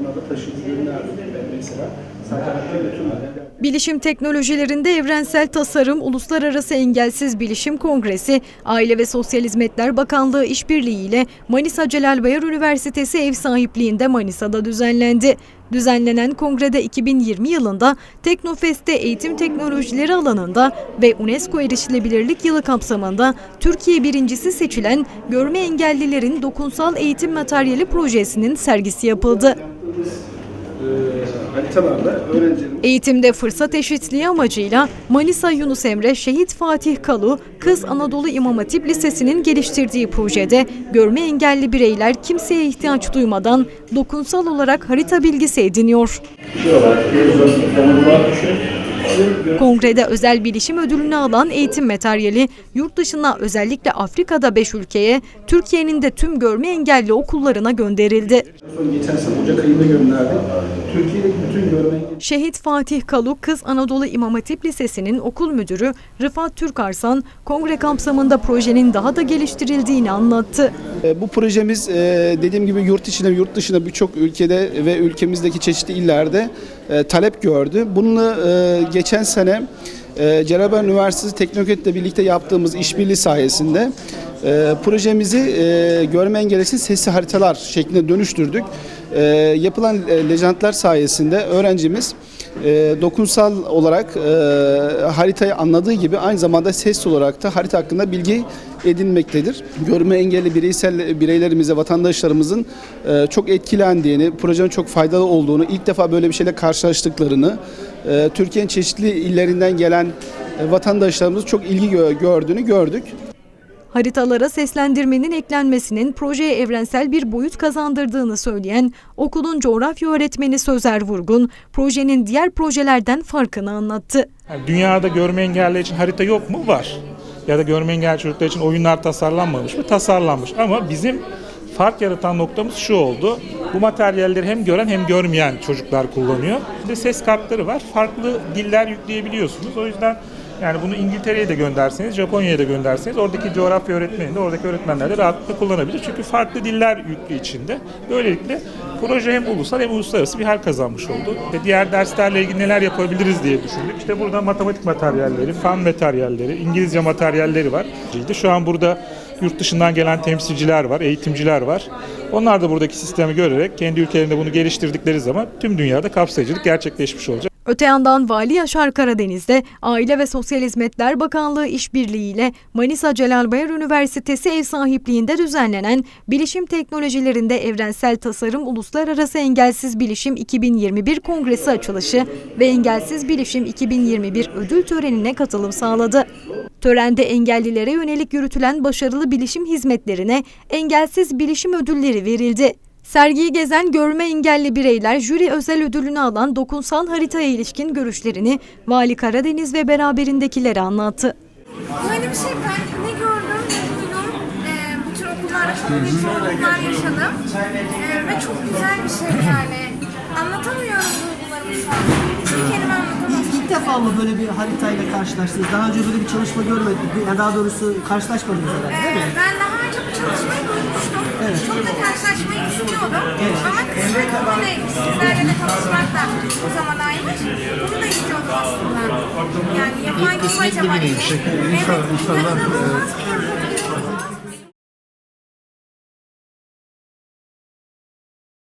Onlar da ürünler mesela. Bilişim teknolojilerinde evrensel tasarım Uluslararası Engelsiz Bilişim Kongresi, Aile ve Sosyal Hizmetler Bakanlığı işbirliğiyle Manisa Celal Bayar Üniversitesi ev sahipliğinde Manisa'da düzenlendi. Düzenlenen kongrede 2020 yılında Teknofest'te eğitim teknolojileri alanında ve UNESCO Erişilebilirlik Yılı kapsamında Türkiye birincisi seçilen görme engellilerin dokunsal eğitim materyali projesinin sergisi yapıldı. E, haritalarla Eğitimde fırsat eşitliği amacıyla Manisa Yunus Emre Şehit Fatih Kalu Kız Anadolu İmam Hatip Lisesi'nin geliştirdiği projede görme engelli bireyler kimseye ihtiyaç duymadan dokunsal olarak harita bilgisi ediniyor. Kongrede özel bilişim ödülünü alan eğitim materyali yurt dışına özellikle Afrika'da 5 ülkeye, Türkiye'nin de tüm görme engelli okullarına gönderildi. Şehit Fatih Kalu Kız Anadolu İmam Hatip Lisesi'nin okul müdürü Rıfat Türkarsan, kongre kapsamında projenin daha da geliştirildiğini anlattı. E, Bu projemiz e, dediğim gibi yurt içinde yurt dışında birçok ülkede ve ülkemizdeki çeşitli illerde e, talep gördü. Bununla geçen sene e, Cerrahpaşa Üniversitesi Teknokent'le birlikte yaptığımız işbirliği sayesinde e, projemizi e, görme engellisi sesli haritalar şeklinde dönüştürdük. E, Yapılan e, lejantlar sayesinde öğrencimiz e, dokunsal olarak e, haritayı anladığı gibi aynı zamanda ses olarak da harita hakkında bilgi edinmektedir. Görme engelli bireysel bireylerimize, vatandaşlarımızın e, çok etkilendiğini, projenin çok faydalı olduğunu, ilk defa böyle bir şeyle karşılaştıklarını, e, Türkiye'nin çeşitli illerinden gelen e, vatandaşlarımızın çok ilgi gö- gördüğünü gördük. Haritalara seslendirmenin eklenmesinin projeye evrensel bir boyut kazandırdığını söyleyen okulun coğrafya öğretmeni Sözer Vurgun, projenin diğer projelerden farkını anlattı. Dünyada görme engelli için harita yok mu? Var. Ya da görme engelli çocuklar için oyunlar tasarlanmamış mı? Tasarlanmış. Ama bizim fark yaratan noktamız şu oldu. Bu materyalleri hem gören hem görmeyen çocuklar kullanıyor. Bir de ses kartları var. Farklı diller yükleyebiliyorsunuz. O yüzden yani bunu İngiltere'ye de gönderseniz, Japonya'ya da gönderseniz oradaki coğrafya öğretmeni de oradaki öğretmenler de rahatlıkla kullanabilir. Çünkü farklı diller yüklü içinde. Böylelikle proje hem ulusal hem uluslararası bir hal kazanmış oldu. Ve diğer derslerle ilgili neler yapabiliriz diye düşündük. İşte burada matematik materyalleri, fen materyalleri, İngilizce materyalleri var. Şu an burada yurt dışından gelen temsilciler var, eğitimciler var. Onlar da buradaki sistemi görerek kendi ülkelerinde bunu geliştirdikleri zaman tüm dünyada kapsayıcılık gerçekleşmiş olacak. Öte yandan Vali Yaşar Karadeniz'de Aile ve Sosyal Hizmetler Bakanlığı işbirliğiyle Manisa Celal Bayar Üniversitesi ev sahipliğinde düzenlenen Bilişim Teknolojilerinde Evrensel Tasarım Uluslararası Engelsiz Bilişim 2021 Kongresi açılışı ve Engelsiz Bilişim 2021 ödül törenine katılım sağladı. Törende engellilere yönelik yürütülen başarılı bilişim hizmetlerine engelsiz bilişim ödülleri verildi. Sergiyi gezen görme engelli bireyler jüri özel ödülünü alan dokunsal haritaya ilişkin görüşlerini Vali Karadeniz ve beraberindekileri anlattı. Böyle bir şey ben ne gördüm ne duydum. Ee, bu tür okullarda çok büyük zorluklar yaşadım. Ee, ve çok güzel bir şey yani. Anlatamıyorum duygularımı şu an. Bir kelime anlatamam. İlk defa mı böyle bir haritayla karşılaştınız? Daha önce böyle bir çalışma görmedik. Yani daha doğrusu karşılaşmadınız herhalde değil Ee, mi? ben daha önce bu çalışmayı Çok da karşılaşmayı istiyordum. Ama kısmet olmalıymış. Sizlerle de tanışmak da bu zamanaymış. Bunu da istiyordum aslında. Yani yapan kim acaba? Bir şey. İnşallah, inşallah,